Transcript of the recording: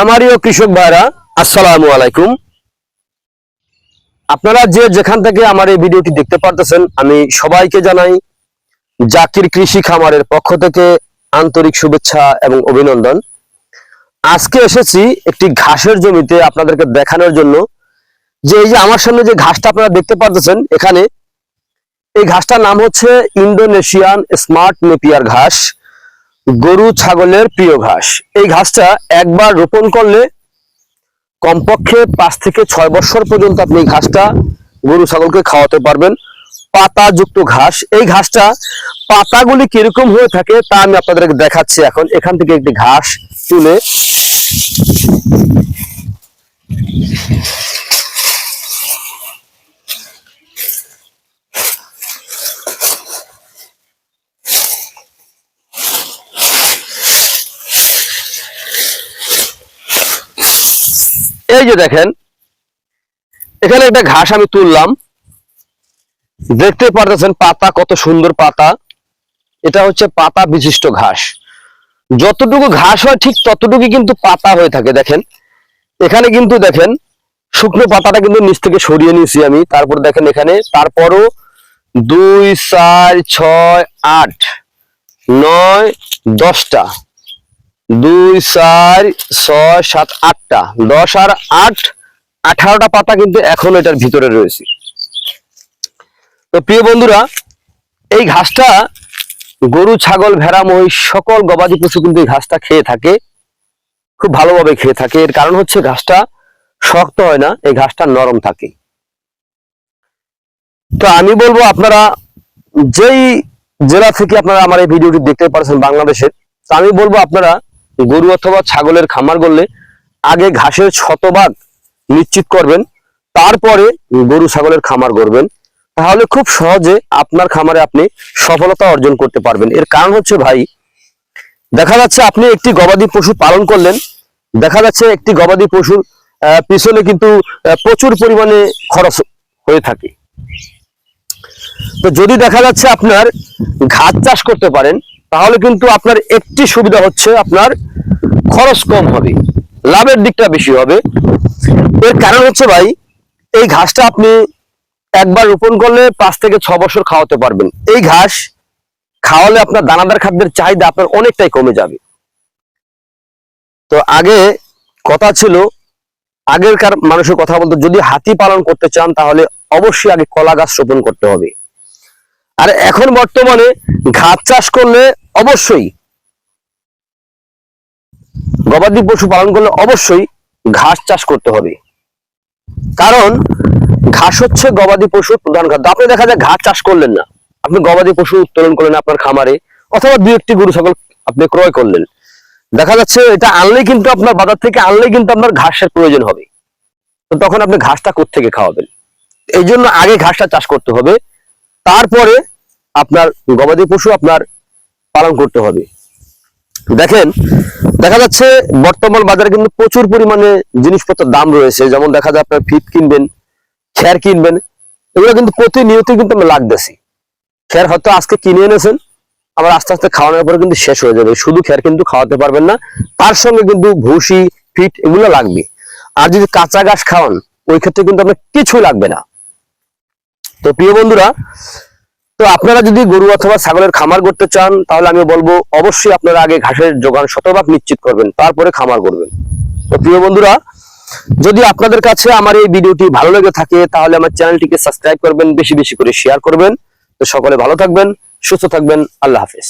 খামারি কৃষক ভাইরা, আসসালামু আলাইকুম। আপনারা যে যেখান থেকে আমার এই ভিডিওটি দেখতে পারতেছেন, আমি সবাইকে জানাই জাকির কৃষি খামারের পক্ষ থেকে আন্তরিক শুভেচ্ছা এবং অভিনন্দন। আজকে এসেছি একটি ঘাসের জমিতে আপনাদেরকে দেখানোর জন্য। যে এই যে আমার সামনে যে ঘাসটা আপনারা দেখতে পারতেছেন, এখানে এই ঘাসটার নাম হচ্ছে ইন্দোনেশিয়ান স্মার্ট নেপিয়ার ঘাস। গরু, ছাগলের প্রিয় ঘাস। এই ঘাসটা একবার রোপণ করলে কমপক্ষে পাঁচ থেকে ছয় বছর পর্যন্ত আপনি এই ঘাসটা গরু, ছাগলকে খাওয়াতে পারবেন। পাতা যুক্ত ঘাস। এই ঘাসটা পাতাগুলি কীরকম হয়ে থাকে তা আমি আপনাদেরকে দেখাচ্ছি এখন। এখান থেকে একটি ঘাস তুলে এই যে দেখেন, এখানে একটা ঘাস আমি তুললাম। দেখতে পারতেছেন পাতা, কত সুন্দর পাতা। এটা হচ্ছে পাতা বিশিষ্ট ঘাস। যতটুকু ঘাস হয় ঠিক ততটুকু কিন্তু পাতা হয়ে থাকে, দেখেন। এখানে কিন্তু দেখেন, শুকনো পাতাটা কিন্তু নিচ থেকে সরিয়ে নিয়েছি আমি। তারপর দেখেন এখানে, তারপরও দুই, চার, ছয়, আট, নয়, দশটা। দুই চার ছয় সাত আটটা। দশ আর আট, আঠারোটা পাতা কিন্তু এখন এটার ভিতরে রয়েছে। তো প্রিয় বন্ধুরা, এই ঘাসটা গরু, ছাগল, ভেড়া, মহিষ, সকল গবাদি পশু কিন্তু এই ঘাসটা খেয়ে থাকে। খুব ভালোভাবে খেয়ে থাকে। এর কারণ হচ্ছে ঘাসটা শক্ত হয় না, এই ঘাসটা নরম থাকে। তো আমি বলব আপনারা যেই জেলা থেকে আপনারা আমার এই ভিডিওটি দেখতে পারছেন বাংলাদেশের, তো আমি বলব আপনারা গরু অথবা ছাগলের খামার করলে আগে ঘাসের শতভাগ নিশ্চিত করবেন, তারপরে গরু ছাগলের খামার করবেন। তাহলে খুব সহজে আপনার খামারে আপনি সফলতা অর্জন করতে পারবেন। এর কারণ হচ্ছে ভাই, দেখা যাচ্ছে আপনি একটি গবাদি পশু পালন করলেন, দেখা যাচ্ছে একটি গবাদি পশুর পিছনে কিন্তু প্রচুর পরিমাণে খরচ হয়ে থাকে। তো যদি দেখা যাচ্ছে আপনার ঘাস চাষ করতে পারেন, তাহলে কিন্তু আপনার একটি সুবিধা হচ্ছে আপনার খরচ কম হবে, লাভের দিকটা বেশি হবে। এর কারণ হচ্ছে ভাই, এই ঘাসটা আপনি একবার রোপণ করলে পাঁচ থেকে ছ বছর খাওয়াতে পারবেন। এই ঘাস খাওয়ালে আপনার দানাদার খাদ্যের চাহিদা আপনার অনেকটাই কমে যাবে। তো আগে কথা ছিল, আগেরকার মানুষের কথা বলতো, যদি হাতি পালন করতে চান, তাহলে অবশ্যই আগে কলা গাছ রোপণ করতে হবে। আর এখন বর্তমানে ঘাস চাষ করলে অবশ্যই গবাদি পশু পালন করলে অবশ্যই ঘাস চাষ করতে হবে। কারণ ঘাস হচ্ছে গবাদি পশুর প্রধান খাদ্য। আপনি দেখা যায় ঘাস চাষ করলেন না। আপনি গবাদি পশু উত্তোলন করলেন আপনার খামারে অথবা দুই একটি গরু, ছাগল আপনি ক্রয় করলেন। দেখা যাচ্ছে এটা আনলেই কিন্তু আপনার বাজার থেকে আনলেই কিন্তু আপনার ঘাসের প্রয়োজন হবে। তো তখন আপনি ঘাসটা কোত্থেকে খাওয়াবেন? এই জন্য আগে ঘাসটা চাষ করতে হবে। তারপরে আপনার গবাদি পশু আপনার পালন করতে হবে। দেখেন, দেখা যাচ্ছে বর্তমান বাজারে কিন্তু প্রচুর পরিমাণে জিনিসপত্রের দাম রয়েছে। যেমন দেখা যায় আপনার ফিট কিনবেন খ্যার কিনবেন, এগুলো কিন্তু প্রতিনিয়ত কিন্তু আমরা লাগতেছি। খ্যার হয়তো আজকে কিনে এনেছেন, আবার আস্তে আস্তে খাওয়ানোর পরে কিন্তু শেষ হয়ে যাবে। শুধু খ্যার কিন্তু খাওয়াতে পারবেন না, তার সঙ্গে কিন্তু ভুসি, ফিট এগুলো লাগবে। আর যদি কাঁচা ঘাস খাওয়ান, ওই ক্ষেত্রে কিন্তু আপনার কিছু লাগবে না। তো প্রিয় বন্ধুরা তো আপনারা যদি গরু অথবা ছাগলের খামার করতে চান, তাহলে আমি বলব অবশ্যই আপনারা আগে ঘাসের যোগান শতভাগ নিশ্চিত করবেন, তারপরে খামার করবেন। তো প্রিয় বন্ধুরা, যদি আপনাদের কাছে আমার এই ভিডিওটি ভালো লেগে থাকে, তাহলে আমার চ্যানেলটিকে সাবস্ক্রাইব করবেন, বেশি বেশি করে শেয়ার করবেন। তো সকলে ভালো থাকবেন, সুস্থ থাকবেন, আল্লাহ হাফেজ।